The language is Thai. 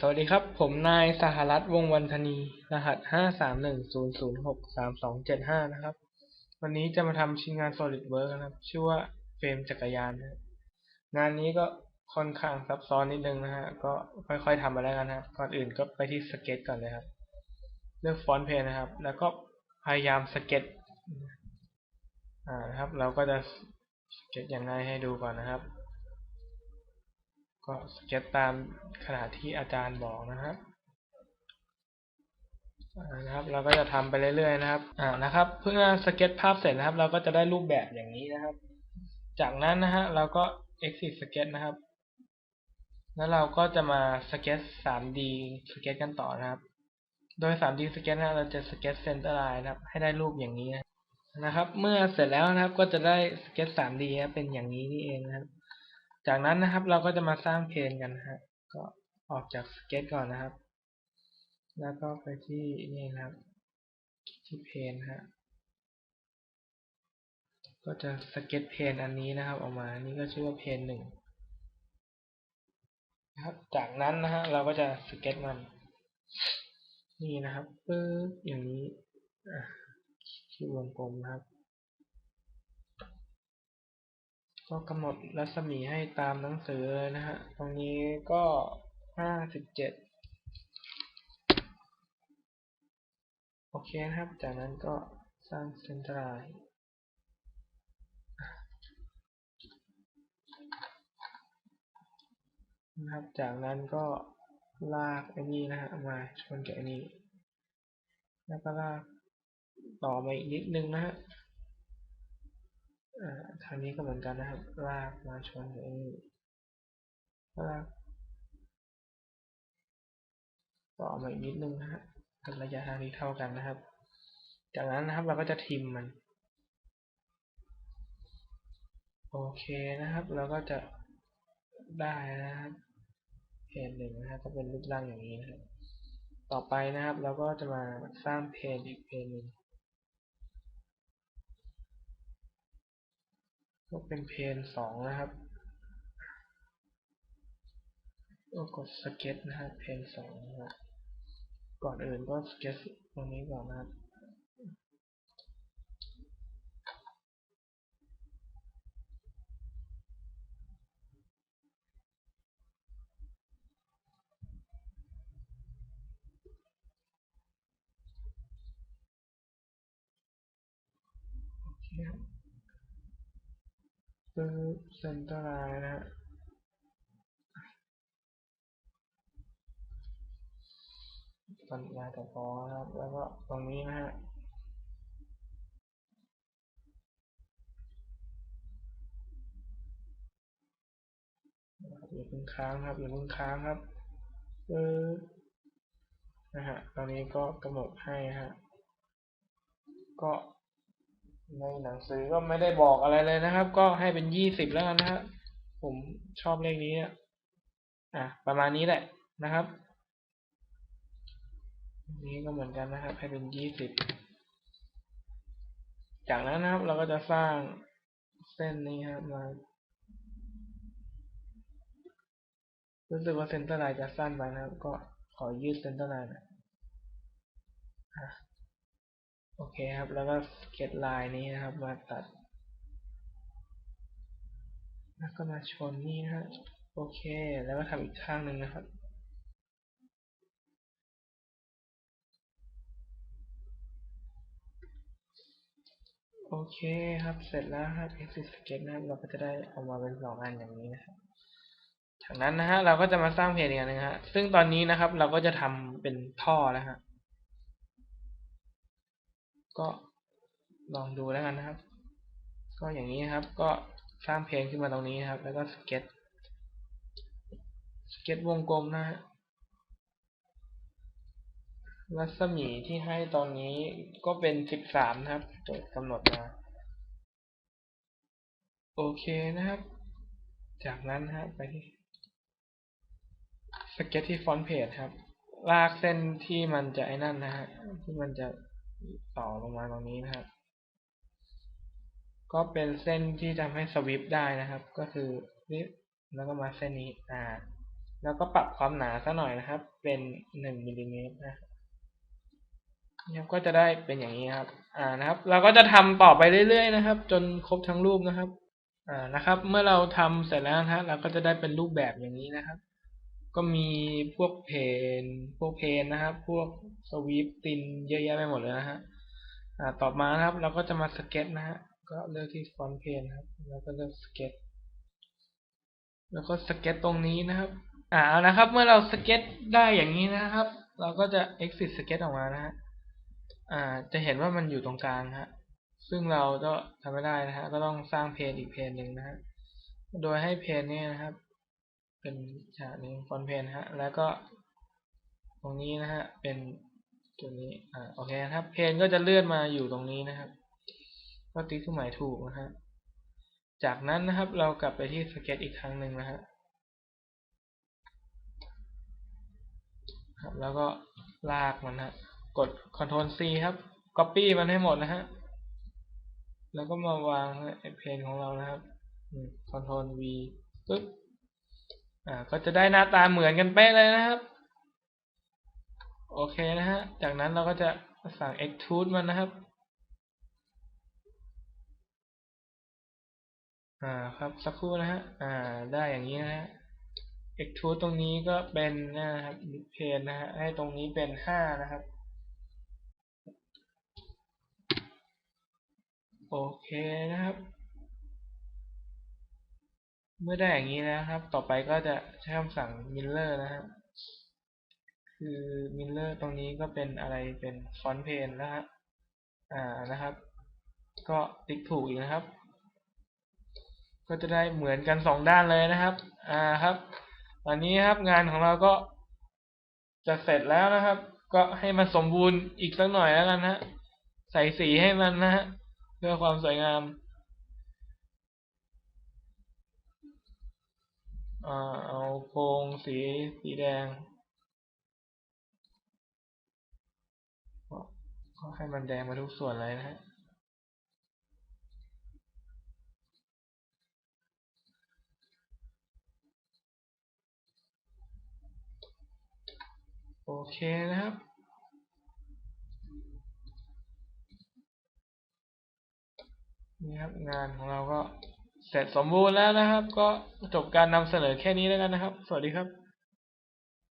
สวัสดีครับ ผมนายสหรัฐวงวันธนี รหัสห้าสามหนึ่งศูนย์ศูนย์หกสามสองเจ็ดห้านะครับ วันนี้จะมาทำชิ้นงาน SolidWorks นะครับ ชื่อว่าเฟรมจักรยานนะงานนี้ก็ค่อนข้างซับซ้อนนิดนึงนะฮะ ก็ค่อยๆทำไปแล้วกันครับ ก่อนอื่นก็ไปที่สเก็ตก่อนเลยครับ เลือกฟอนต์เพนนะครับ แล้วก็พยายามสเก็ต อ่านะครับ เราก็จะสเก็ตอย่างไรให้ดูก่อนนะครับ ก็สเก็ตตามขนาดที่อาจารย์บอกนะครับนะครับเราก็จะทำไปเรื่อยๆนะครับอ่านะครับ เพื่อสเก็ตภาพเสร็จนะครับ เราก็จะได้รูปแบบอย่างนี้นะครับ จากนั้นนะฮะเราก็ exit สเก็ตนะครับ แล้วเราก็จะมาสเก็ต 3D สเก็ตกันต่อนะครับ โดย 3D สเก็ตนะเราจะสเก็ตเซนเตอร์ไลน์นะครับ ให้ได้รูปอย่างนี้นะครับ เมื่อเสร็จแล้วนะครับก็จะได้สเก็ต 3D นะเป็นอย่างนี้นี่เองนะครับ จากนั้นนะครับเราก็จะมาสร้างเพนกันนะฮะก็ออกจากสเก็ตก่อนนะครับ แล้วก็ไปที่นี่นะครับที่เพนฮะก็จะสเก็ตเพนอันนี้นะครับ ออกมานี่ก็ชื่อว่าเพนหนึ่งนะครับจากนั้นนะฮะเราก็จะสเก็ตมัน นี่นะครับปึ๊บอย่างนี้ที่วงกลมนะครับ ก็กำหนดรัศมีให้ตามหนังสือเลยนะฮะ ตรงนี้ก็ห้าสิบเจ็ดโอเคนะครับ จากนั้นก็สร้างเส้นตรายนะครับ จากนั้นก็ลากไอ้นี่นะฮะมาชนกับไอ้นี่ แล้วก็ลากต่อมาอีกนิดนึงนะฮะ ทางนี้ก็เหมือนกันนะครับ ลากมาชนกับไอ้นี่ลากต่อมาอีกนิดนึงนะฮะเป็นระยะทางที่เท่ากันนะครับ จากนั้นนะครับเราก็จะทิมมัน โอเคนะครับ เราก็จะได้นะครับเพนหนึ่งนะครับก็เป็นรูปร่างอย่างนี้นะครับ ต่อไปนะครับ เราก็จะมาสร้างเพนอีกเพนหนึ่ง ก็เป็นเพนสองนะครับก็กดสเก็ตนะครับเพนสองนะก่อนอื่นก็สเก็ตตรงนี้ก่อนนะครับโอเคครับ ปึ๊บเซนเตอร์ไลน์นะฮะปัญญาแต่พอนะครับ แล้วก็ตรงนี้นะฮะอย่าเพิ่งค้างครับอย่าเพิ่งค้างครับปึ๊บนะฮะตอนนี้ก็กำหนดให้ฮะก็ ในหนังสือก็ไม่ได้บอกอะไรเลยนะครับ ก็ให้เป็นยี่สิบแล้วกันนะฮะผมชอบเลขนี้อะอะประมาณนี้แหละนะครับ นี้ก็เหมือนกันนะครับ ให้เป็นยี่สิบจากนั้นนะครับ เราก็จะสร้างเส้นนี้ครับมารู้สึกว่าเซนเตอร์ไลน์จะสั้นไปนะครับ ก็ขอยืดเซนเตอร์ไลน์หน่อยอะ โอเคครับ แล้วก็เก็ตไลน์นี้นะครับ มาตัด แล้วก็มาชนนี่นะฮะโอเค แล้วก็ทำอีกข้างหนึ่งนะครับ โอเคครับ เสร็จแล้วครับ exit sketch นะครับ เราก็จะได้ออกมาเป็นสองอันอย่างนี้นะครับจากนั้นนะฮะ เราก็จะมาสร้างเพจอีกอันนึงฮะ ซึ่งตอนนี้นะครับ เราก็จะทำเป็นท่อแล้วฮะ ก็ลองดูแล้วกันนะครับ ก็อย่างนี้นะครับ ก็สร้างเพลงขึ้นมาตรงนี้นะครับ แล้วก็สเก็ตสเก็ตวงกลมนะฮะรัศมีที่ให้ตอนนี้ก็เป็นสิบสามนะครับโดกำหนดมา โอเคนะครับ จากนั้นฮะไปที่สเก็ตที่ฟอนต์เพจครับ ลากเส้นที่มันจะไอ้นั่นนะฮะที่มันจะ ต่อลงมาตรงนี้นะครับ ก็เป็นเส้นที่ทำให้สวิปได้นะครับ ก็คือวิปแล้วก็มาเส้นนี้อ่า แล้วก็ปรับความหนาซะหน่อยนะครับ เป็นหนึ่งมิลลิเมตรนะครับนะครับก็จะได้เป็นอย่างนี้ครับ อ่านะครับ เราก็จะทำต่อไปเรื่อยๆนะครับ จนครบทั้งรูปนะครับ อ่านะครับ เมื่อเราทำเสร็จแล้วนะฮะเราก็จะได้เป็นรูปแบบอย่างนี้นะครับ ก็มีพวกเพน พวกเพนนะครับ พวกสวีปตินเยอะแยะไปหมดเลยนะฮะอ่าต่อมานะครับ เราก็จะมาสเก็ตนะฮะ ก็เลือกที่ฟอนต์เพนครับ แล้วก็เลือกสเก็ต แล้วก็สเก็ตตรงนี้นะครับ อ่าเอานะครับ เมื่อเราสเก็ตได้อย่างนี้นะครับ เราก็จะ exit สเก็ตออกมานะฮะ อ่า จะเห็นว่ามันอยู่ตรงกลางฮะ ซึ่งเราก็ทำไม่ได้นะฮะ ก็ต้องสร้างเพนอีกเพนหนึ่งนะฮะ โดยให้เพนเนี่ยนะครับ เป็นฉากนี้ฟอนเพนฮะ แล้วก็ตรงนี้นะฮะ เป็นตัวนี้ อ่า โอเคนะครับ เพนก็จะเลื่อนมาอยู่ตรงนี้นะครับ ก็ติ๊กเครื่องหมายถูกนะฮะ จากนั้นนะครับ เรากลับไปที่สเก็ตอีกครั้งหนึ่งนะฮะครับ แล้วก็ลากมันฮะ กด Ctrl C ครับ Copy มันให้หมดนะฮะ แล้วก็มาวางในเพนของเรานะครับ Ctrl V ปึ๊บ อ่าก็จะได้หน้าตาเหมือนกันเป๊ะเลยนะครับ โอเคนะฮะ จากนั้นเราก็จะสั่ง extrude มันนะครับ อ่าครับสักครู่นะฮะ อ่า ได้อย่างนี้นะฮะ extrude ตรงนี้ก็เป็นนะครับเพนนะฮะ ให้ตรงนี้เป็นห้านะครับ โอเคนะครับ เมื่อได้อย่างนี้แล้วครับ ต่อไปก็จะใช้คำสั่ง mirror นะฮะคือ mirror ตรงนี้ก็เป็นอะไรเป็นฟอนต์เพนนะฮะอ่านะครับ ก็ติ๊กถูกอีกนะครับ ก็จะได้เหมือนกันสองด้านเลยนะครับอ่าครับตอนนี้ครับงานของเราก็จะเสร็จแล้วนะครับ ก็ให้มันสมบูรณ์อีกสักหน่อยแล้วกันนะฮะใส่สีให้มันนะฮะเพื่อความสวยงาม อ่า เอาโครงสีสีแดงก็ให้มันแดงมาทุกส่วนเลยนะฮะโอเคนะครับ นี่ครับงานของเราก็ เสร็จสมบูรณ์แล้วนะครับ ก็จบการนำเสนอแค่นี้แล้วกันนะครับ สวัสดีครับ